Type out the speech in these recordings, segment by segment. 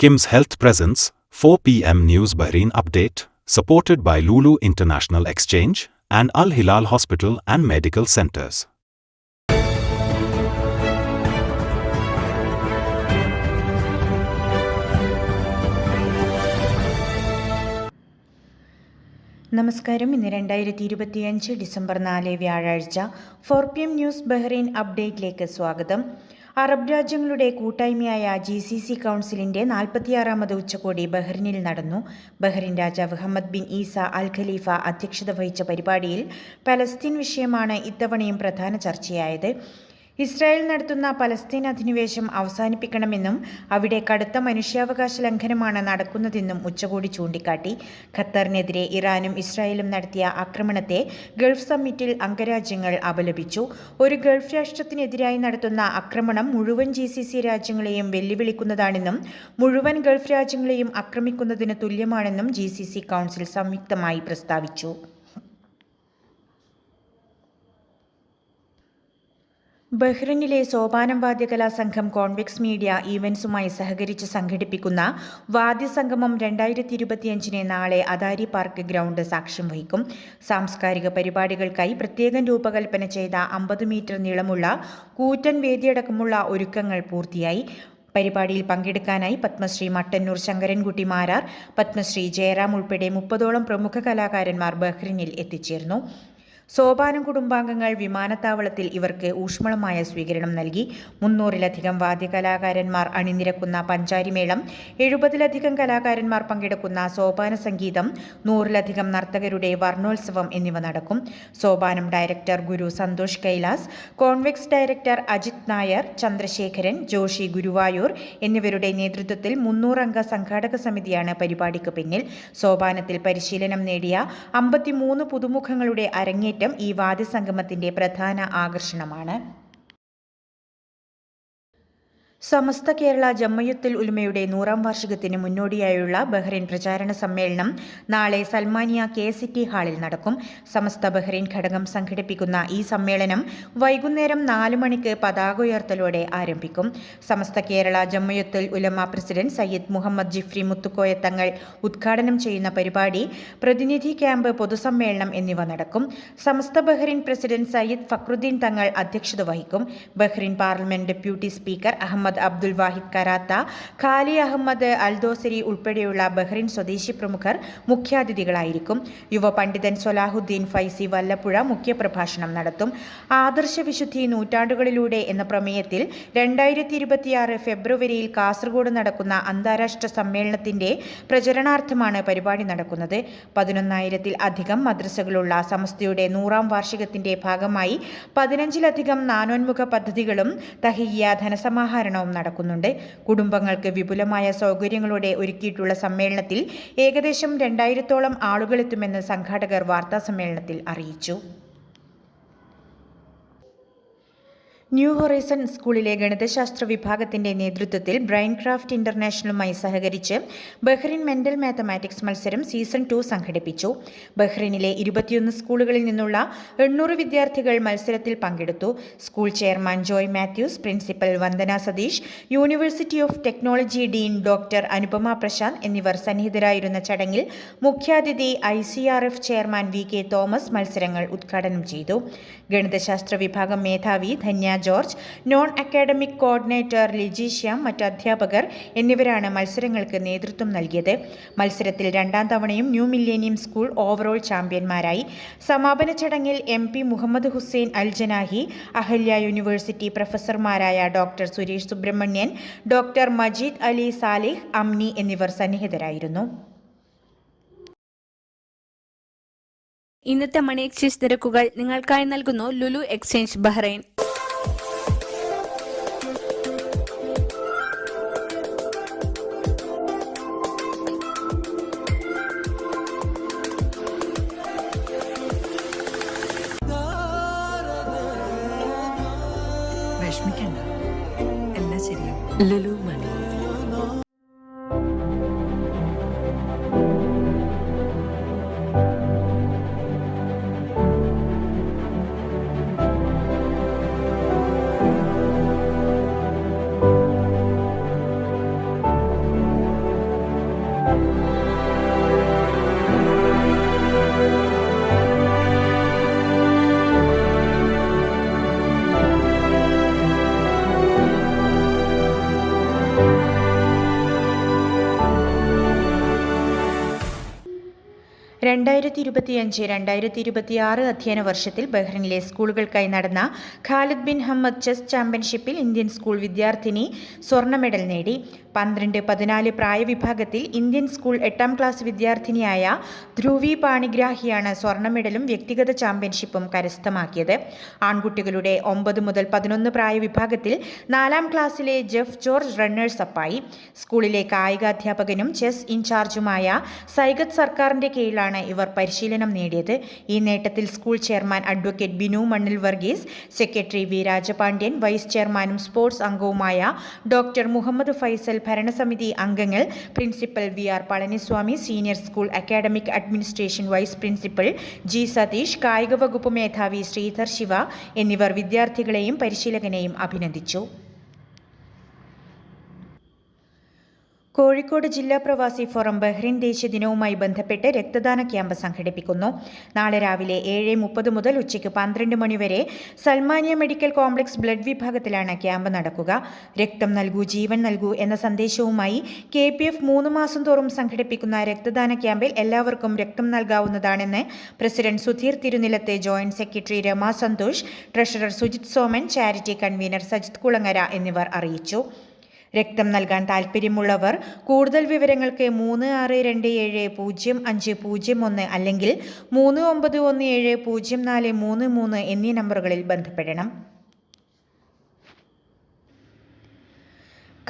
Kim's Health Presence, 4 p.m. News Bahrain Update, supported by Lulu International Exchange and Al Hilal Hospital and Medical Centers. നമസ്കാരം ഇന്ന് രണ്ടായിരത്തി ഇരുപത്തിയഞ്ച് December നാല് വ്യാഴാഴ്ച four P M news Bahrain അപ്ഡേറ്റിലേക്ക് സ്വാഗതം Arab രാജ്യങ്ങളുടെ കൂട്ടായ്മയായ ജി സി സി കൗൺസിലിന്റെ നാൽപ്പത്തിയാറാമത് ഉച്ചകോടി ബഹ്റിനിൽ നടന്നു. ബഹ്റിൻ രാജാവ് Hamad bin Isa Al Khalifa അധ്യക്ഷത വഹിച്ച പരിപാടിയിൽ പലസ്തീൻ വിഷയമാണ് ഇത്തവണയും പ്രധാന ചർച്ചയായത്. ഇസ്രായേൽ നടത്തുന്ന പലസ്തീൻ അധിനിവേശം അവസാനിപ്പിക്കണമെന്നും അവിടെ കടുത്ത മനുഷ്യാവകാശ ലംഘനമാണ് നടക്കുന്നതെന്നും ഉച്ചകോടി ചൂണ്ടിക്കാട്ടി. ഖത്തറിനെതിരെ ഇറാനും ഇസ്രായേലും നടത്തിയ ആക്രമണത്തെ ഗൾഫ് സമ്മിറ്റിൽ അംഗരാജ്യങ്ങൾ അപലപിച്ചു. ഒരു ഗൾഫ് രാഷ്ട്രത്തിനെതിരായി നടത്തുന്ന ആക്രമണം മുഴുവൻ ജി സി സി രാജ്യങ്ങളെയും വെല്ലുവിളിക്കുന്നതാണെന്നും മുഴുവൻ ഗൾഫ് രാജ്യങ്ങളെയും ആക്രമിക്കുന്നതിന് തുല്യമാണെന്നും ജി സി സി കൗൺസിൽ സംയുക്തമായി പ്രസ്താവിച്ചു. ബഹ്റിനിലെ സോപാനം വാദ്യകലാ സംഘം കോൺവെക്സ് മീഡിയ ഈവൻസുമായി സഹകരിച്ച് സംഘടിപ്പിക്കുന്ന വാദ്യസംഗമം രണ്ടായിരത്തി ഇരുപത്തിയഞ്ചിന് നാളെ അദാരി പാർക്ക് ഗ്രൗണ്ട് സാക്ഷ്യം വഹിക്കും. സാംസ്കാരിക പരിപാടികൾക്കായി പ്രത്യേകം രൂപകൽപ്പന ചെയ്ത അമ്പത് മീറ്റർ നീളമുള്ള കൂറ്റൻ വേദിയടക്കമുള്ള ഒരുക്കങ്ങൾ പൂർത്തിയായി. പരിപാടിയിൽ പങ്കെടുക്കാനായി പത്മശ്രീ മട്ടന്നൂർ ശങ്കരൻകുട്ടി മാരാർ പത്മശ്രീ ജയറാം ഉൾപ്പെടെ മുപ്പതോളം പ്രമുഖ കലാകാരന്മാർ ബഹ്റിനിൽ എത്തിച്ചേർന്നു. സോപാനം കുടുംബാംഗങ്ങൾ വിമാനത്താവളത്തിൽ ഇവർക്ക് ഊഷ്മളമായ സ്വീകരണം നൽകി. മുന്നൂറിലധികം വാദ്യകലാകാരന്മാർ അണിനിരക്കുന്ന പഞ്ചാരിമേളം എഴുപതിലധികം കലാകാരന്മാർ പങ്കെടുക്കുന്ന സോപാന സംഗീതം നൂറിലധികം നർത്തകരുടെ വർണോത്സവം എന്നിവ നടക്കും. Sopanam director Guru Santhosh Kailas convex director Ajith Nair Chandrasekharan Joshi Guruvayur എന്നിവരുടെ നേതൃത്വത്തിൽ മുന്നൂറംഗ സംഘാടക സമിതിയാണ് പരിപാടിക്ക് പിന്നിൽ. സോപാനത്തിൽ പരിശീലനം നേടിയ അമ്പത്തിമൂന്ന് പുതുമുഖങ്ങളുടെ അരങ്ങേറ്റം ഈ വാദ്യസംഗമത്തിന്റെ പ്രധാന ആകർഷണമാണ്. സമസ്ത കേരള ജമ്മയുത്തിൽ ഉലുമയുടെ നൂറാം വാർഷികത്തിന് മുന്നോടിയായുള്ള ബഹ്റൈൻ പ്രചാരണ സമ്മേളനം നാളെ സൽമാനിയ കെ സിറ്റി ഹാളിൽ നടക്കും. സമസ്ത ബഹ്റൈൻ ഘടകം സംഘടിപ്പിക്കുന്ന ഈ സമ്മേളനം വൈകുന്നേരം നാല് മണിക്ക് പതാക ഉയർത്തലോടെ ആരംഭിക്കും. സമസ്ത കേരള ജമ്മയുത്തിൽ ഉലമ പ്രസിഡന്റ് സയ്യിദ് മുഹമ്മദ് ജിഫ്രി മുത്തുക്കോയ തങ്ങൾ ഉദ്ഘാടനം ചെയ്യുന്ന പരിപാടി പ്രതിനിധി ക്യാമ്പ് പൊതുസമ്മേളനം എന്നിവ നടക്കും. സമസ്ത ബഹ്റൈൻ പ്രസിഡന്റ് സയ്യിദ് ഫക്രുദ്ദീൻ തങ്ങൾ അധ്യക്ഷത വഹിക്കും. Bahrain parliament deputy speaker Ahmed Muhammad Abdul Wahid Qaratah Khali Ahmed Aldosari ഉൾപ്പെടെയുള്ള ബഹ്റിൻ സ്വദേശി പ്രമുഖർ മുഖ്യാതിഥികളായിരിക്കും. യുവ പണ്ഡിതൻ സൊലാഹുദ്ദീൻ ഫൈസി വല്ലപ്പുഴ മുഖ്യപ്രഭാഷണം നടത്തും. ആദർശ വിശുദ്ധി നൂറ്റാണ്ടുകളിലൂടെ എന്ന പ്രമേയത്തിൽ രണ്ടായിരത്തി ഇരുപത്തിയാറ് ഫെബ്രുവരിയിൽ കാസർഗോഡ് നടക്കുന്ന അന്താരാഷ്ട്ര സമ്മേളനത്തിന്റെ പ്രചരണാർത്ഥമാണ് പരിപാടി നടക്കുന്നത്. പതിനൊന്നായിരത്തിൽ അധികം മദ്രസകളുള്ള സമസ്തയുടെ നൂറാം വാർഷികത്തിന്റെ ഭാഗമായി പതിനഞ്ചിലധികം നാനോന്മുഖ പദ്ധതികളും തഹിയ്യ ധനസമാഹരണവും നടക്കുന്നുണ്ട്. കുടുംബങ്ങൾക്ക് വിപുലമായ സൗകര്യങ്ങളോടെ ഒരുക്കിയിട്ടുള്ള സമ്മേളനത്തിൽ ഏകദേശം രണ്ടായിരത്തോളം ആളുകളെത്തുമെന്ന് സംഘാടകർ വാർത്താസമ്മേളനത്തിൽ അറിയിച്ചു. ന്യൂ ഹൊറൈസൺ സ്കൂളിലെ ഗണിതശാസ്ത്ര വിഭാഗത്തിന്റെ നേതൃത്വത്തിൽ ബ്രെയിൻ ക്രാഫ്റ്റ് ഇന്റർനാഷണലുമായി സഹകരിച്ച് ബഹ്റിൻ മെന്റൽ മാത്തമാറ്റിക്സ് മത്സരം സീസൺ ടു സംഘടിപ്പിച്ചു. ബഹ്റിനിലെ ഇരുപത്തിയൊന്ന് സ്കൂളുകളിൽ നിന്നുള്ള എണ്ണൂറ് വിദ്യാർത്ഥികൾ മത്സരത്തിൽ പങ്കെടുത്തു. School chairman Joy Mathews principal Vandana Satheesh university of technology dean doctor Anupama Prashanth എന്നിവർ സന്നിഹിതരായിരുന്ന ചടങ്ങിൽ മുഖ്യാതിഥി I C R F chairman V K Thomas മത്സരങ്ങൾ ഉദ്ഘാടനം ചെയ്തു. ഗണിതശാസ്ത്ര വിഭാഗം മേധാവി Dhanya George non academic coordinator Liji Shyam മറ്റ് അധ്യാപകർ എന്നിവരാണ് മത്സരങ്ങൾക്ക് നേതൃത്വം നൽകിയത്. മത്സരത്തിൽ രണ്ടാം തവണയും ന്യൂ മില്ലേനിയം സ്കൂൾ ഓവറോൾ ചാമ്പ്യന്മാരായി. സമാപന ചടങ്ങിൽ M P Mohammed Hussain Al Janahi Ahlia university പ്രൊഫസർമാരായ doctor Suresh Subramanian doctor Majeed Ali Salih Amni എന്നിവർ സന്നിഹിതരായിരുന്നു. ഇന്നത്തെ മണി എക്സ്ചേഞ്ച് നിരക്കുകൾ നിങ്ങൾക്കായി നൽകുന്നു Lulu exchange Bahrain. Lulu money രണ്ടായിരത്തി ഇരുപത്തിയഞ്ച് രണ്ടായിരത്തി ഇരുപത്തിയാറ് അധ്യയന വർഷത്തിൽ ബഹ്റിനിലെ സ്കൂളുകൾക്കായി നടന്ന ഖാലിദ് ബിൻ ഹമ്മദ് ചെസ് ചാമ്പ്യൻഷിപ്പിൽ ഇന്ത്യൻ സ്കൂൾ വിദ്യാർത്ഥിനി സ്വർണ മെഡൽ നേടി. പന്ത്രണ്ട് പതിനാല് പ്രായവിഭാഗത്തിൽ ഇന്ത്യൻ സ്കൂൾ എട്ടാം ക്ലാസ് വിദ്യാർത്ഥിനിയായ ധ്രുവി പാണിഗ്രാഹിയാണ് സ്വർണ മെഡലും വ്യക്തിഗത ചാമ്പ്യൻഷിപ്പും കരസ്ഥമാക്കിയത്. ആൺകുട്ടികളുടെ ഒമ്പത് മുതൽ പതിനൊന്ന് പ്രായവിഭാഗത്തിൽ നാലാം ക്ലാസ്സിലെ ജെഫ് ജോർജ് റണ്ണേഴ്സ് അപ്പായി. സ്കൂളിലെ കായികാധ്യാപകനും ചെസ് ഇൻചാർജുമായ സൈഗത് സർക്കാരിന്റെ കീഴിലാണ് ഇവർ പരിശീലനം നേടിയത്. ഈ നേട്ടത്തിൽ school chairman advocate Binu Mannil Varghese secretary V Rajapandian vice ചെയർമാനും സ്പോർട്സ് അംഗവുമായ ഡോക്ടർ മുഹമ്മദ് ഫൈസൽ ഭരണസമിതി അംഗങ്ങൾ principal V R Palaniswamy senior school academic administration vice principal G Satheesh കായിക വകുപ്പ് മേധാവി ശ്രീധർ ശിവ എന്നിവർ വിദ്യാർത്ഥികളെയും പരിശീലകനെയും അഭിനന്ദിച്ചു. കോഴിക്കോട് ജില്ലാ പ്രവാസി ഫോറം ബഹ്റിൻ ദേശീയ ദിനവുമായി ബന്ധപ്പെട്ട് രക്തദാന ക്യാമ്പ് സംഘടിപ്പിക്കുന്നു. നാളെ രാവിലെ ഏഴ് മുപ്പത് മുതൽ ഉച്ചയ്ക്ക് പന്ത്രണ്ട് മണിവരെ സൽമാനിയ മെഡിക്കൽ കോംപ്ലക്സ് ബ്ലഡ് വിഭാഗത്തിലാണ് ക്യാമ്പ് നടക്കുക. രക്തം നൽകൂ ജീവൻ നൽകൂ എന്ന സന്ദേശവുമായി കെ പി എഫ് മൂന്ന് മാസം തോറും സംഘടിപ്പിക്കുന്ന രക്തദാന ക്യാമ്പിൽ എല്ലാവർക്കും രക്തം നൽകാവുന്നതാണെന്ന് president Sudheer തിരുനിലത്തെ joint secretary Rama Santhosh treasurer Sujith Soman charity convener Sajith Kulangara എന്നിവർ അറിയിച്ചു. രക്തം നൽകാൻ താൽപ്പര്യമുള്ളവർ കൂടുതൽ വിവരങ്ങൾക്ക് മൂന്ന് ആറ് രണ്ട് ഏഴ് പൂജ്യം അഞ്ച് പൂജ്യം ഒന്ന് അല്ലെങ്കിൽ മൂന്ന് ഒമ്പത് ഒന്ന് ഏഴ് പൂജ്യം നാല് മൂന്ന് മൂന്ന് എന്നീ നമ്പറുകളിൽ ബന്ധപ്പെടണം.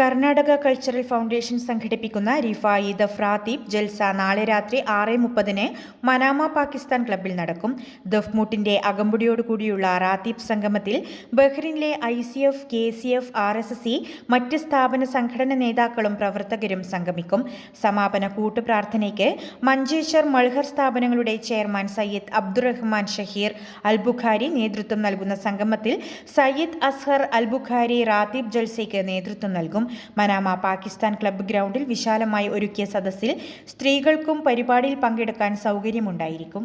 കർണാടക കൾച്ചറൽ ഫൗണ്ടേഷൻ സംഘടിപ്പിക്കുന്ന റിഫായി ഫ്രാതീബ് ജൽസ നാളെ രാത്രി ആറ് മുപ്പതിന് മനാമ പാകിസ്ഥാൻ ക്ലബിൽ നടക്കും. ദഫ്മുട്ടിന്റെ അകമ്പടിയോടുകൂടിയുള്ള റാത്തീബ് സംഗമത്തിൽ ബഹ്റിനിലെ I C F K C F R S S E മറ്റ് സ്ഥാപന സംഘടന നേതാക്കളും പ്രവർത്തകരും സംഗമിക്കും. സമാപന കൂട്ടുപ്രാർത്ഥനയ്ക്ക് മഞ്ചേശ്വർ മൾഹർ സ്ഥാപനങ്ങളുടെ ചെയർമാൻ സയ്യിദ് അബ്ദുറഹ്മാൻ ഷഹീർ അൽബുഖാരി നേതൃത്വം നൽകുന്ന സംഗമത്തിൽ സയ്യിദ് അസ്ഹർ അൽബുഖാരി റാത്തീബ് ജൽസയ്ക്ക് നേതൃത്വം നൽകും. മനാമ പാകിസ്ഥാൻ ക്ലബ്ബ് ഗ്രൗണ്ടിൽ വിശാലമായി ഒരുക്കിയ സദസ്സിൽ സ്ത്രീകൾക്കും പരിപാടിയിൽ പങ്കെടുക്കാൻ സൗകര്യമുണ്ടായിരിക്കും.